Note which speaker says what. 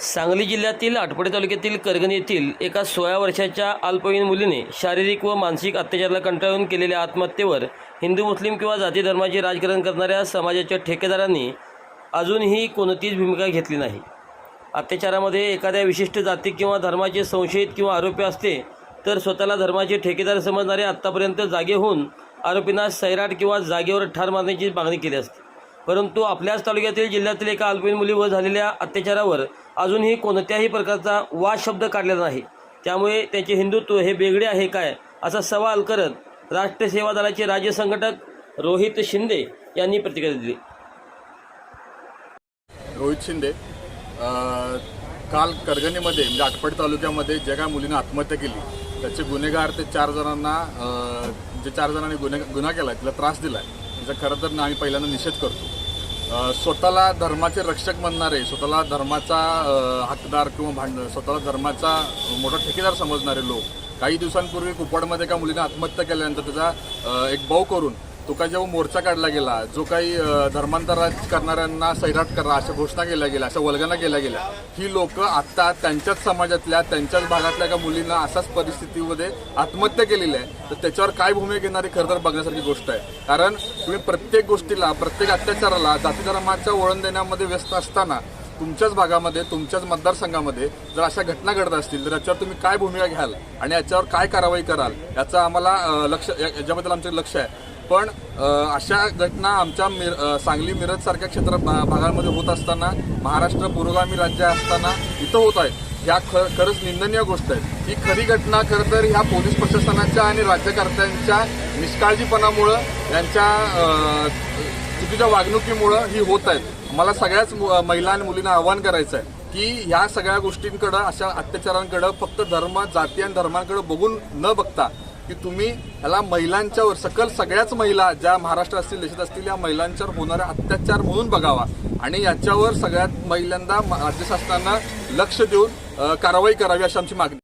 Speaker 1: सांगली जिल्ह्यातील आटपाडी तालुक्यातील करगण येथील एका सोळा वर्षाच्या अल्पवयीन मुलीने शारीरिक व मानसिक अत्याचाराला कंटाळून केलेल्या आत्महत्येवर हिंदू मुस्लिम किंवा जाती धर्माचे राजकारण करणाऱ्या समाजाच्या ठेकेदारांनी अजूनही कोणतीच भूमिका घेतली नाही. अत्याचारामध्ये एखाद्या विशिष्ट जाती किंवा धर्माचे संशयित किंवा आरोपी असते तर स्वतःला धर्माचे ठेकेदार समजणारे आत्तापर्यंत जागे होऊन आरोपींना सैराट किंवा जागेवर ठार मारण्याची मागणी केली असते. परंतु आपल्याच तालुक्यातील जिल्ह्यातील एका अल्पवयीन मुलीवर झालेल्या अत्याचारावर अजूनही कोणत्याही प्रकारचा वाद शब्द काढलेला नाही. त्यामुळे त्याचे हिंदुत्व हे वेगळे आहे काय असा सवाल करत राष्ट्रीय सेवा दलाचे राज्य संघटक रोहित शिंदे यांनी प्रतिक्रिया दिली.
Speaker 2: रोहित शिंदे काल करगणीमध्ये म्हणजे आटपाडी तालुक्यामध्ये ज्या काय मुलीनं आत्महत्या केली त्याचे गुन्हेगार ते चार जणांना जे चार जणांनी गुन्हे गुन्हा केला तिला त्रास दिला आहे याचा खरं तर आम्ही पहिल्यांदा निषेध करतो. स्वतःला धर्माचे रक्षक म्हणणारे स्वतःला धर्माचा अ, हकदार किंवा भांड स्वतःला धर्माचा मोठा ठेकेदार समजणारे लोक काही दिवसांपूर्वी कुपवाडमध्ये एका मुलीने आत्महत्या केल्यानंतर त्याचा एक भाऊ करून तो काही जेव्हा मोर्चा काढला गेला जो काही धर्मांतर करणाऱ्यांना सैराट करा अशा घोषणा केल्या गेल्या अशा वल्गना केल्या गेल्या ही लोक आत्ता त्यांच्याच समाजातल्या त्यांच्याच भागातल्या एका मुलींना अशाच परिस्थितीमध्ये आत्महत्या केलेली आहे. तर त्याच्यावर काय भूमिका घेणारी खरं तर बघण्यासारखी गोष्ट आहे. कारण तुम्ही प्रत्येक गोष्टीला प्रत्येक अत्याचाराला जाती धर्माच्या वळण देण्यामध्ये व्यस्त असताना तुमच्याच भागामध्ये तुमच्याच मतदारसंघामध्ये जर अशा घटना घडत असतील तर याच्यावर तुम्ही काय भूमिका घ्याल? आणि याच्यावर काय कारवाई कराल? याचं आम्हाला लक्ष या- याच्याबद्दल आमचं लक्ष आहे. पण अशा घटना आमच्या मिर सांगली मिरज सारख्या क्षेत्र भा- भागांमध्ये होत असताना महाराष्ट्र पुरोगामी राज्य असताना इथं होत आहे ह्या ख खरंच निंदनीय गोष्ट आहे. ही खरी घटना खरं तर ह्या पोलीस प्रशासनाच्या आणि राज्यकर्त्यांच्या निष्काळजीपणामुळं यांच्या चुकीच्या वागणुकीमुळं ही होत आहेत. मला सगळ्याच महिला आणि मुलींना आवाहन करायचं आहे की ह्या सगळ्या गोष्टींकडं अशा अत्याचारांकडं फक्त धर्म जाती आणि धर्मांकडं बघून न बघता की तुम्ही ह्याला महिलांच्यावर सकल सगळ्याच महिला ज्या महाराष्ट्र असतील देशात असतील या महिलांच्यावर होणारा अत्याचार म्हणून बघावा. आणि याच्यावर सगळ्यात पहिल्यांदा राज्य शासनानं लक्ष देऊन कारवाई करावी अशी आमची मागणी